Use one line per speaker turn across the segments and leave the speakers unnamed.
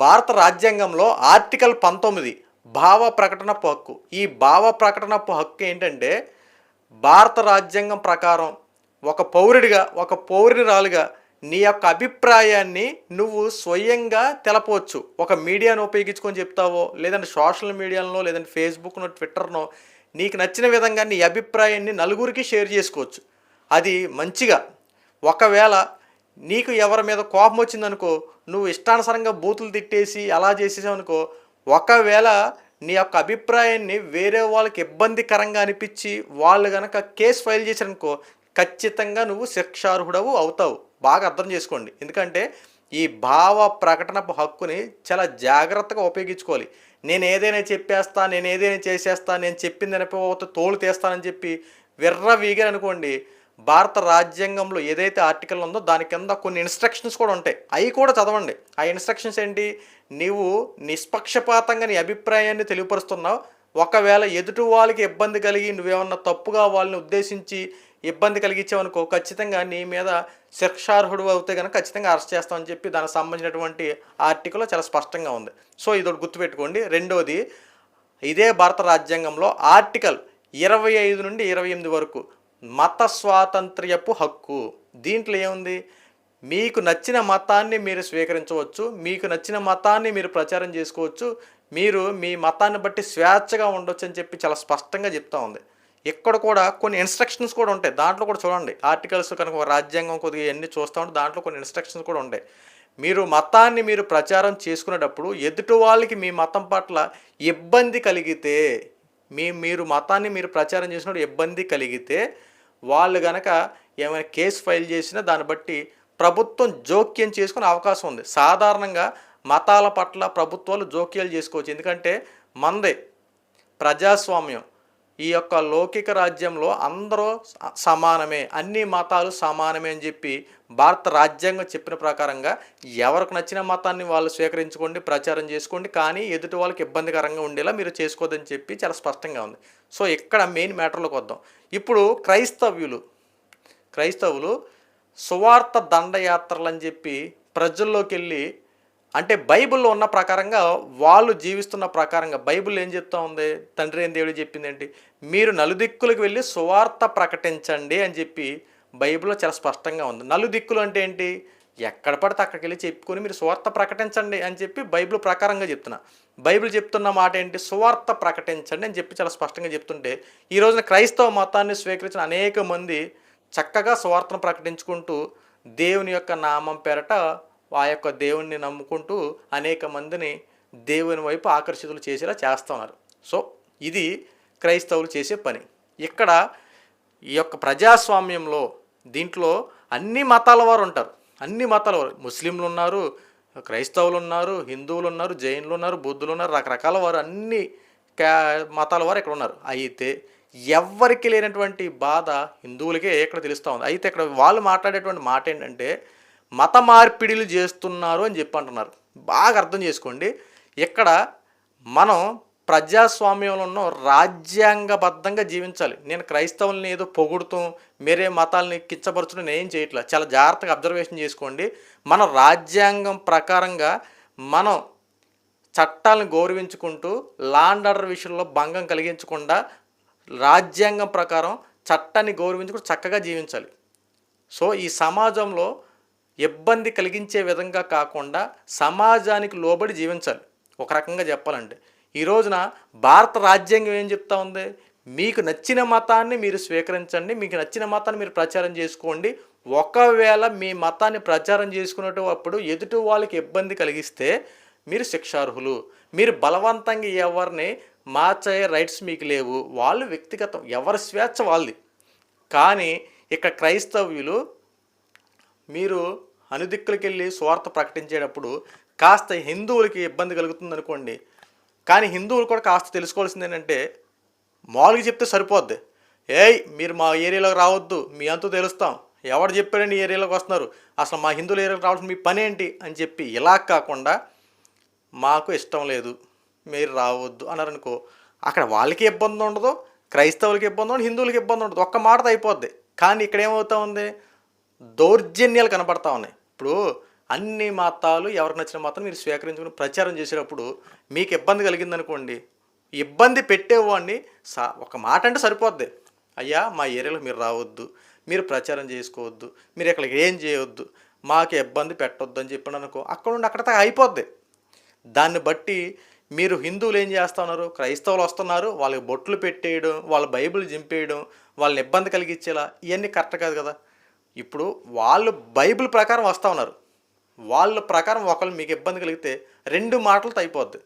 భారత రాజ్యాంగంలో ఆర్టికల్ పంతొమ్మిది భావ ప్రకటనపు హక్కు. ఈ భావ ప్రకటనపు హక్కు ఏంటంటే భారత రాజ్యాంగం ప్రకారం ఒక పౌరుడిగా ఒక పౌరురాలుగా నీ యొక్క అభిప్రాయాన్ని నువ్వు స్వయంగా తెలపవచ్చు. ఒక మీడియాను ఉపయోగించుకొని చెప్తావో లేదంటే సోషల్ మీడియాలో లేదంటే ఫేస్బుక్నో ట్విట్టర్నో నీకు నచ్చిన విధంగా నీ అభిప్రాయాన్ని నలుగురికి షేర్ చేసుకోవచ్చు. అది మంచిగా. ఒకవేళ నీకు ఎవరి మీద కోపం వచ్చిందనుకో నువ్వు ఇష్టానుసారంగా బూతులు తిట్టేసి అలా చేసేసావనుకో ఒకవేళ నీ యొక్క అభిప్రాయాన్ని వేరే వాళ్ళకి ఇబ్బందికరంగా అనిపించి వాళ్ళు కనుక కేసు ఫైల్ చేశారనుకో ఖచ్చితంగా నువ్వు శిక్షార్హుడవు అవుతావు. బాగా అర్థం చేసుకోండి. ఎందుకంటే ఈ భావ ప్రకటనపు హక్కుని చాలా జాగ్రత్తగా ఉపయోగించుకోవాలి. నేను ఏదైనా చెప్పేస్తా నేను ఏదైనా చేసేస్తా నేను చెప్పింది అనిపోతే తోలు తీస్తానని చెప్పి విర్ర వీగారు అనుకోండి భారత రాజ్యాంగంలో ఏదైతే ఆర్టికల్ ఉందో దాని కింద కొన్ని ఇన్స్ట్రక్షన్స్ కూడా ఉంటాయి. అవి కూడా చదవండి. ఆ ఇన్స్ట్రక్షన్స్ ఏంటి? నీవు నిష్పక్షపాతంగా నీ అభిప్రాయాన్ని తెలియపరుస్తున్నావు. ఒకవేళ ఎదుటి వాళ్ళకి ఇబ్బంది కలిగి నువ్వేమన్నా తప్పుగా వాళ్ళని ఉద్దేశించి ఇబ్బంది కలిగించావనుకో ఖచ్చితంగా నీ మీద శిక్షార్హుడు అవుతే కనుక ఖచ్చితంగా అరెస్ట్ చేస్తామని చెప్పి దానికి సంబంధించినటువంటి ఆర్టికల్లో చాలా స్పష్టంగా ఉంది. సో ఇది ఒకటి గుర్తుపెట్టుకోండి. రెండోది ఇదే భారత రాజ్యాంగంలో ఆర్టికల్ ఇరవై ఐదు నుండి ఇరవై ఎనిమిది వరకు మత స్వాతంత్ర్యపు హక్కు. దీంట్లో ఏముంది? మీకు నచ్చిన మతాన్ని మీరు స్వీకరించవచ్చు మీకు నచ్చిన మతాన్ని మీరు ప్రచారం చేసుకోవచ్చు మీరు మీ మతాన్ని బట్టి స్వేచ్ఛగా ఉండొచ్చు అని చెప్పి చాలా స్పష్టంగా చెప్తా ఉంది. ఇక్కడ కూడా కొన్ని ఇన్స్ట్రక్షన్స్ కూడా ఉంటాయి. దాంట్లో కూడా చూడండి. ఆర్టికల్స్ కనుక రాజ్యాంగం కొద్దిగా ఎన్ని చూస్తూ ఉంటే దాంట్లో కొన్ని ఇన్స్ట్రక్షన్స్ కూడా ఉంటాయి. మీరు మతాన్ని మీరు ప్రచారం చేసుకునేటప్పుడు ఎదుటి వాళ్ళకి మీ మతం పట్ల ఇబ్బంది కలిగితే మీ మీరు మతాన్ని మీరు ప్రచారం చేసినప్పుడు ఇబ్బంది కలిగితే వాళ్ళు గనక ఏమైనా కేసు ఫైల్ చేసినా దాన్ని బట్టి ప్రభుత్వం జోక్యం చేసుకునే అవకాశం ఉంది. సాధారణంగా మతాల పట్ల ప్రభుత్వాలు జోక్యాలు చేసుకోవచ్చు. ఎందుకంటే మందే ప్రజాస్వామ్యం. ఈ యొక్క లౌకిక రాజ్యంలో అందరూ సమానమే అన్ని మతాలు సమానమే అని చెప్పి భారత రాజ్యాంగం చెప్పిన ప్రకారంగా ఎవరికి నచ్చిన మతాన్ని వాళ్ళు స్వీకరించుకోండి ప్రచారం చేసుకోండి కానీ ఎదుటి వాళ్ళకి ఇబ్బందికరంగా ఉండేలా మీరు చేసుకోవద్దని చెప్పి చాలా స్పష్టంగా ఉంది. సో ఇక్కడ మెయిన్ మ్యాటర్లోకి వద్దాం. ఇప్పుడు క్రైస్తవ్యులు క్రైస్తవులు సువార్త దండయాత్రలు అని చెప్పి ప్రజల్లోకి వెళ్ళి అంటే బైబిల్లో ఉన్న ప్రకారంగా వాళ్ళు జీవిస్తున్న ప్రకారంగా బైబిల్ ఏం చెప్తా ఉంది? తండ్రి ఏం దేవుడు చెప్పింది ఏంటి మీరు నలుదిక్కులకు వెళ్ళి సువార్త ప్రకటించండి అని చెప్పి బైబిల్లో చాలా స్పష్టంగా ఉంది. నలుదిక్కులు అంటే ఏంటి? ఎక్కడ పడితే అక్కడికి వెళ్ళి చెప్పుకొని మీరు సువార్త ప్రకటించండి అని చెప్పి బైబిల్ ప్రకారంగా చెప్తున్నా. బైబిల్ చెప్తున్న మాట ఏంటి? సువార్త ప్రకటించండి అని చెప్పి చాలా స్పష్టంగా చెప్తుంటే ఈ రోజున క్రైస్తవ మతాన్ని స్వీకరించిన అనేక మంది చక్కగా సువార్తను ప్రకటించుకుంటూ దేవుని యొక్క నామం పేరట ఆ యొక్క దేవుణ్ణి నమ్ముకుంటూ అనేక మందిని దేవుని వైపు ఆకర్షితులు చేసేలా చేస్తున్నారు. సో ఇది క్రైస్తవులు చేసే పని. ఇక్కడ ఈ యొక్క ప్రజాస్వామ్యంలో దీంట్లో అన్ని మతాల వారు ఉంటారు. అన్ని మతాల వారు. ముస్లింలు ఉన్నారు క్రైస్తవులు ఉన్నారు హిందువులు ఉన్నారు జైన్లు ఉన్నారు బుద్ధులు ఉన్నారు రకరకాల వారు అన్ని క్యా మతాల వారు ఇక్కడ ఉన్నారు. అయితే ఎవ్వరికి లేనటువంటి బాధ హిందువులకే ఇక్కడ తెలుస్తూ ఉంది. అయితే ఇక్కడ వాళ్ళు మాట్లాడేటువంటి మాట ఏంటంటే మత మార్పిడిలు చేస్తున్నారు అని చెప్పి అంటున్నారు. బాగా అర్థం చేసుకోండి. ఇక్కడ మనం ప్రజాస్వామ్యంలో ఉన్న రాజ్యాంగబద్ధంగా జీవించాలి. నేను క్రైస్తవుల్ని ఏదో పొగుడుతూ మీరే మతాలని కించపరచడం నేను ఏం చేయట్లా? చాలా జాగ్రత్తగా అబ్జర్వేషన్ చేసుకోండి. మన రాజ్యాంగం ప్రకారంగా మనం చట్టాలను గౌరవించుకుంటూ లాండ్ ఆర్డర్ విషయంలో భంగం కలిగించకుండా రాజ్యాంగం ప్రకారం చట్టాన్ని గౌరవించుకుంటూ చక్కగా జీవించాలి. సో ఈ సమాజంలో ఇబ్బంది కలిగించే విధంగా కాకుండా సమాజానికి లోబడి జీవించాలి. ఒక రకంగా చెప్పాలంటే. ఈ రోజున భారత రాజ్యాంగం ఏం చెప్తా ఉంది? మీకు నచ్చిన మతాన్ని మీరు స్వీకరించండి మీకు నచ్చిన మతాన్ని మీరు ప్రచారం చేసుకోండి. ఒకవేళ మీ మతాన్ని ప్రచారం చేసుకునేటప్పుడు ఎదుటి వాళ్ళకి ఇబ్బంది కలిగిస్తే మీరు శిక్షార్హులు. మీరు బలవంతంగా ఎవరిని మార్చే రైట్స్ మీకు లేవు. వాళ్ళు వ్యక్తిగతం ఎవరి స్వేచ్ఛ వాళ్ళది. కానీ ఇక్కడ క్రైస్తవ్యులు మీరు అనుదిక్కులకి వెళ్ళి స్వార్థ ప్రకటించేటప్పుడు కాస్త హిందువులకి ఇబ్బంది కలుగుతుంది అనుకోండి కానీ హిందువులు కూడా కాస్త తెలుసుకోవాల్సింది ఏంటంటే మామూలుగా చెప్తే సరిపోద్ది. ఏయ్ మీరు మా ఏరియాలోకి రావద్దు మీ అంతా తెలుస్తాం. ఎవరు చెప్పారండి ఏరియాలోకి వస్తున్నారు? అసలు మా హిందువుల ఏరియాలోకి రావాల్సిన మీ పని ఏంటి? అని చెప్పి ఇలా కాకుండా మాకు ఇష్టం లేదు మీరు రావద్దు అన్నారనుకో అక్కడ వాళ్ళకి ఇబ్బంది ఉండదు క్రైస్తవులకి ఇబ్బంది ఉండదు హిందువులకి ఇబ్బంది ఉండదు. ఒక్క మాటతో అయిపోద్ది. కానీ ఇక్కడ ఏమవుతా ఉంది? దౌర్జన్యాలు కనబడతా ఉన్నాయి. ఇప్పుడు అన్ని మతాలు ఎవరికి నచ్చిన మతం మీరు స్వీకరించుకుని ప్రచారం చేసేటప్పుడు మీకు ఇబ్బంది కలిగిందనుకోండి. ఇబ్బంది పెట్టేవాడిని సా ఒక మాట అంటే సరిపోద్ది. అయ్యా మా ఏరియాలో మీరు రావద్దు మీరు ప్రచారం చేసుకోవద్దు మీరు ఇక్కడికి ఏం చేయొద్దు మాకు ఇబ్బంది పెట్టొద్దు అని చెప్పిన అనుకో అక్కడ నుండి అక్కడ అయిపోద్ది. దాన్ని బట్టి మీరు హిందువులు ఏం చేస్తున్నారు క్రైస్తవులు వస్తున్నారు వాళ్ళకి బొట్లు పెట్టేయడం వాళ్ళ బైబిల్ జింపేయడం వాళ్ళని ఇబ్బంది కలిగించేలా ఇవన్నీ కరెక్ట్ కాదు కదా. ఇప్పుడు వాళ్ళు బైబిల్ ప్రకారం వస్తూ ఉన్నారు. వాళ్ళ ప్రకారం ఒకళ్ళు మీకు ఇబ్బంది కలిగితే రెండు మాటలతో అయిపోద్ది.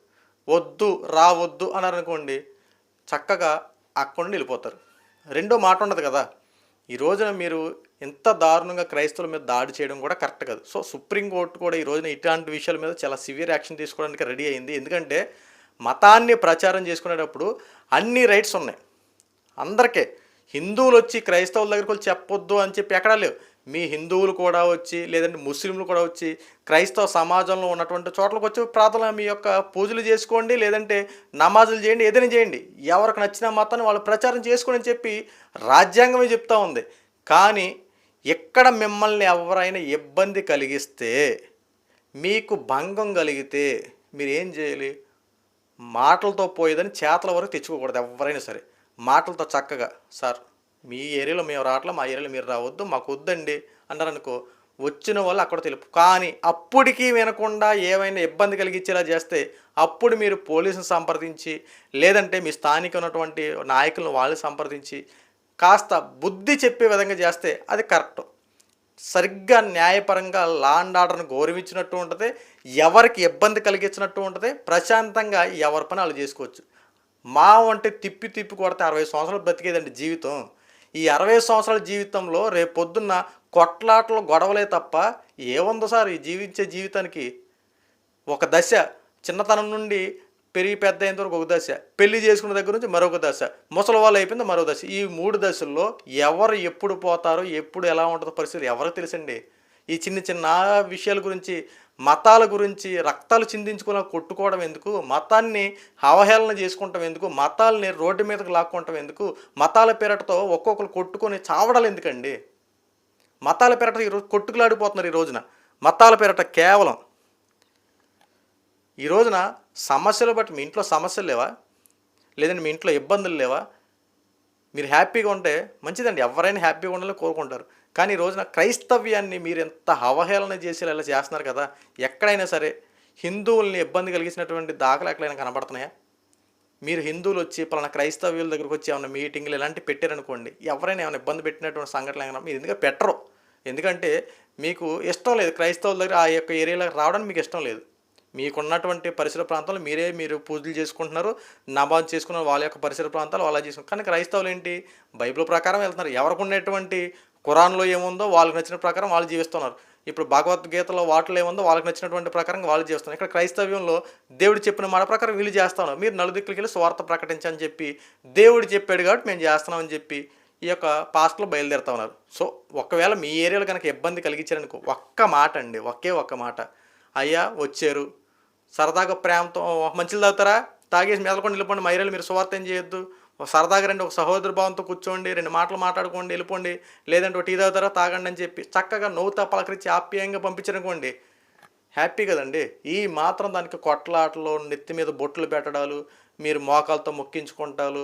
వద్దు రావద్దు అన్నారు అనుకోండి చక్కగా అక్కడి నుండి వెళ్ళిపోతారు. రెండో మాట ఉండదు కదా. ఈ రోజున మీరు ఎంత దారుణంగా క్రైస్తవుల మీద దాడి చేయడం కూడా కరెక్ట్ కాదు. సో సుప్రీంకోర్టు కూడా ఈ రోజున ఇట్లాంటి విషయాల మీద చాలా సివియర్ యాక్షన్ తీసుకోవడానికి రెడీ అయింది. ఎందుకంటే మతాన్ని ప్రచారం చేసుకునేటప్పుడు అన్ని రైట్స్ ఉన్నాయి. అందరికీ హిందువులు వచ్చి క్రైస్తవుల దగ్గరికి వచ్చి చెప్పొద్దు అని చెప్పి ఎక్కడా లేవు. మీ హిందువులు కూడా వచ్చి లేదంటే ముస్లింలు కూడా వచ్చి క్రైస్తవ సమాజంలో ఉన్నటువంటి చోట్లకు వచ్చి ప్రార్థన మీ యొక్క పూజలు చేసుకోండి లేదంటే నమాజులు చేయండి ఏదైనా చేయండి. ఎవరికి నచ్చిన మతాన్ని వాళ్ళు ప్రచారం చేసుకోండి అని చెప్పి రాజ్యాంగమే చెప్తా ఉంది. కానీ ఎక్కడ మిమ్మల్ని ఎవరైనా ఇబ్బంది కలిగిస్తే మీకు భంగం కలిగితే మీరు ఏం చేయాలి? మాటలతో పోయేదని చేతల వరకు తెచ్చుకోకూడదు ఎవరైనా సరే. మాటలతో చక్కగా సార్ మీ ఏరియాలో మేము రావట్లే మా ఏరియాలో మీరు రావద్దు మాకు వద్దండి అన్నారనుకో వచ్చిన వాళ్ళు అక్కడ తెలుపు కానీ అప్పటికి వినకుండా ఏమైనా ఇబ్బంది కలిగించేలా చేస్తే అప్పుడు మీరు పోలీసుని సంప్రదించి లేదంటే మీ స్థానిక ఉన్నటువంటి నాయకులను వాళ్ళని సంప్రదించి కాస్త బుద్ధి చెప్పే విధంగా చేస్తే అది కరెక్ట్. సరిగ్గా న్యాయపరంగా లా అండ్ గౌరవించినట్టు ఉంటుంది ఎవరికి ఇబ్బంది కలిగించినట్టు ఉంటుంది ప్రశాంతంగా ఎవరి పని వాళ్ళు చేసుకోవచ్చు. మా అంటే తిప్పి తిప్పి కొడితే అరవై సంవత్సరాలు బతికేదండి జీవితం. ఈ అరవై సంవత్సరాల జీవితంలో రేపు పొద్దున్న కొట్లాటలు గొడవలే తప్ప ఏముందో సార్ ఈ జీవించే జీవితానికి ఒక దశ చిన్నతనం నుండి పెరిగి పెద్ద అయిన వరకు ఒక దశ పెళ్ళి చేసుకున్న దగ్గర నుంచి మరొక దశ ముసలి వాళ్ళు అయిపోయింది మరో దశ. ఈ మూడు దశల్లో ఎవరు ఎప్పుడు పోతారో ఎప్పుడు ఎలా ఉంటుందో పరిస్థితి ఎవరికి తెలుసండి? ఈ చిన్న చిన్న విషయాల గురించి మతాల గురించి రక్తాలు చిందించుకుని కొట్టుకోవడం ఎందుకు? మతాన్ని అవహేళన చేసుకుంటాం ఎందుకు? మతాలని రోడ్డు మీదకి లాక్కుంటాం ఎందుకు? మతాల పేరటతో ఒక్కొక్కరు కొట్టుకొని చావడాలు ఎందుకండి? మతాల పేరట ఈరోజు కొట్టుకులాడిపోతున్నారు ఈ రోజున. మతాల పేరట కేవలం ఈ రోజున సమస్యలు బట్టి మీ ఇంట్లో సమస్యలు లేవా? లేదంటే మీ ఇంట్లో ఇబ్బందులు లేవా? మీరు హ్యాపీగా ఉంటే మంచిదండి. ఎవరైనా హ్యాపీగా ఉండాలని కోరుకుంటారు. కానీ ఈ రోజున క్రైస్తవ్యాన్ని మీరు ఎంత అవహేళన చేసేలా ఇలా చేస్తున్నారు కదా ఎక్కడైనా సరే హిందువుల్ని ఇబ్బంది కలిగించినటువంటి దాఖలు ఎక్కడైనా కనబడుతున్నాయా? మీరు హిందువులు వచ్చి పలానా క్రైస్తవ్యుల దగ్గరకు వచ్చి ఏమైనా మీటింగ్లు ఇలాంటివి పెట్టారనుకోండి ఎవరైనా ఏమైనా ఇబ్బంది పెట్టినటువంటి సంఘటనలు ఏమైనా మీరు ఎందుకంటే పెట్టరు? ఎందుకంటే మీకు ఇష్టం లేదు క్రైస్తవుల దగ్గర ఆ యొక్క ఏరియాలోకి రావడానికి మీకు ఇష్టం లేదు. మీకున్నటువంటి పరిసర ప్రాంతాలు మీరే మీరు పూజలు చేసుకుంటున్నారు నమాజ్ చేసుకున్న వాళ్ళ యొక్క పరిసర ప్రాంతాలు వాళ్ళ చేసుకుంటారు కానీ క్రైస్తవులు ఏంటి? బైబిల్ ప్రకారం వెళ్తున్నారు. ఎవరికి ఉన్నటువంటి ఖురాన్లో ఏముందో వాళ్ళకి నచ్చిన ప్రకారం వాళ్ళు జీవిస్తున్నారు. ఇప్పుడు భగవద్గీతలో వాటిలో ఏముందో వాళ్ళకి నచ్చినటువంటి ప్రకారం వాళ్ళు చేస్తున్నారు ఇక్కడ క్రైస్తవ్యంలో దేవుడు చెప్పిన మాట ప్రకారం వీళ్ళు చేస్తాను. మీరు నలుదిక్కులకి వెళ్ళి స్వార్థ ప్రకటించని చెప్పి దేవుడు చెప్పాడు కాబట్టి మేము చేస్తున్నామని చెప్పి ఈ యొక్క పాస్ట్లో బయలుదేరుతా ఉన్నారు. సో ఒకవేళ మీ ఏరియాలో కనుక ఇబ్బంది కలిగించారనుకో ఒక్క మాట అండి ఒకే ఒక్క మాట. అయ్యా వచ్చారు. సరదాగా ప్రేమతో మంచిలు తాగుతారా? తాగేసి మెదలకుండా వెళ్ళిపోండి మా మీరు స్వార్థం ఏం చేయొద్దు. సరదాగా రండి ఒక సహోదర భావంతో కూర్చోండి రెండు మాటలు మాట్లాడుకోండి వెళ్ళిపోండి. లేదంటే టీ తాగుతారా తాగండి అని చెప్పి చక్కగా నవ్వుతా పలకరించి ఆప్యాయంగా పంపించనుకోండి హ్యాపీ కదండి. ఈ మాత్రం దానికి కొట్లాటలు నెత్తి మీద బొట్లు పెట్టడాలు మీరు మోకాలతో మొక్కించుకుంటాలు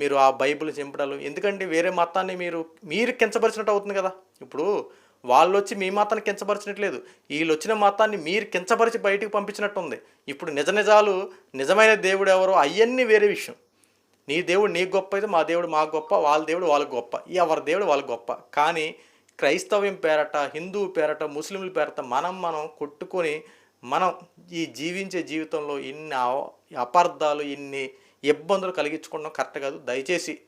మీరు ఆ బైబిల్ చింపడాలు. ఎందుకంటే వేరే మతాన్ని మీరు మీరు కించపరిచినట్టు అవుతుంది కదా. ఇప్పుడు వాళ్ళు వచ్చి మీ మతాన్ని కించపరిచినట్లేదు. వీళ్ళు వచ్చిన మతాన్ని మీరు కించపరిచి బయటకు పంపించినట్టు ఉంది ఇప్పుడు నిజ నిజాలు నిజమైన దేవుడు ఎవరో అవన్నీ వేరే విషయం. నీ దేవుడు నీకు గొప్ప అయితే మా దేవుడు మాకు గొప్ప వాళ్ళ దేవుడు వాళ్ళకి గొప్ప ఎవరి దేవుడు వాళ్ళకి గొప్ప. కానీ క్రైస్తవ్యం పేరట హిందూ పేరట ముస్లింల పేరట మనం మనం కొట్టుకొని మనం ఈ జీవించే జీవితంలో ఇన్ని అపార్థాలు ఇన్ని ఇబ్బందులు కలిగించుకోవడం కరెక్ట్ కాదు. దయచేసి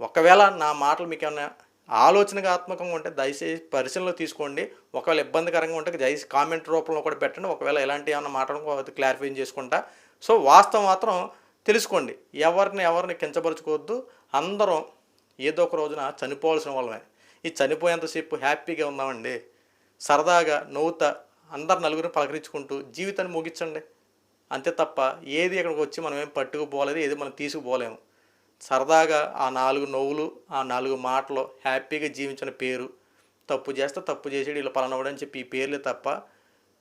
ఒకవేళ నా మాటలు మీకు ఏమైనా ఆలోచనాత్మకంగా ఉంటే దయచేసి పరిశీలనలో తీసుకోండి. ఒకవేళ ఇబ్బందికరంగా ఉంటే దయచేసి కామెంట్ రూపంలో కూడా పెట్టండి. ఒకవేళ ఎలాంటి ఏమైనా మాటలు క్లారిఫై చేసుకుంటా. సో వాస్తవం మాత్రం తెలుసుకోండి. ఎవరిని ఎవరిని కించపరచుకోవద్దు. అందరం ఏదో ఒక రోజున చనిపోవాల్సిన వాళ్ళమే. ఈ చనిపోయేంతసేపు హ్యాపీగా ఉన్నామండి. సరదాగా నవ్వుతా అందరు నలుగురిని పలకరించుకుంటూ జీవితాన్ని ముగించండి. అంతే తప్ప ఏది ఇక్కడికి వచ్చి మనం ఏం పట్టుకుపోలేదు ఏది మనం తీసుకుపోలేము. సరదాగా ఆ నాలుగు నవ్వులు ఆ నాలుగు మాటలు హ్యాపీగా జీవించిన పేరు. తప్పు చేస్తే తప్పు చేసేది ఇలా పలానవడని చెప్పి ఈ పేర్లే తప్ప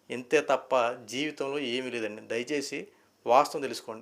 ఇంతే తప్ప జీవితంలో ఏమీ లేదండి. దయచేసి వాస్తవం తెలుసుకోండి.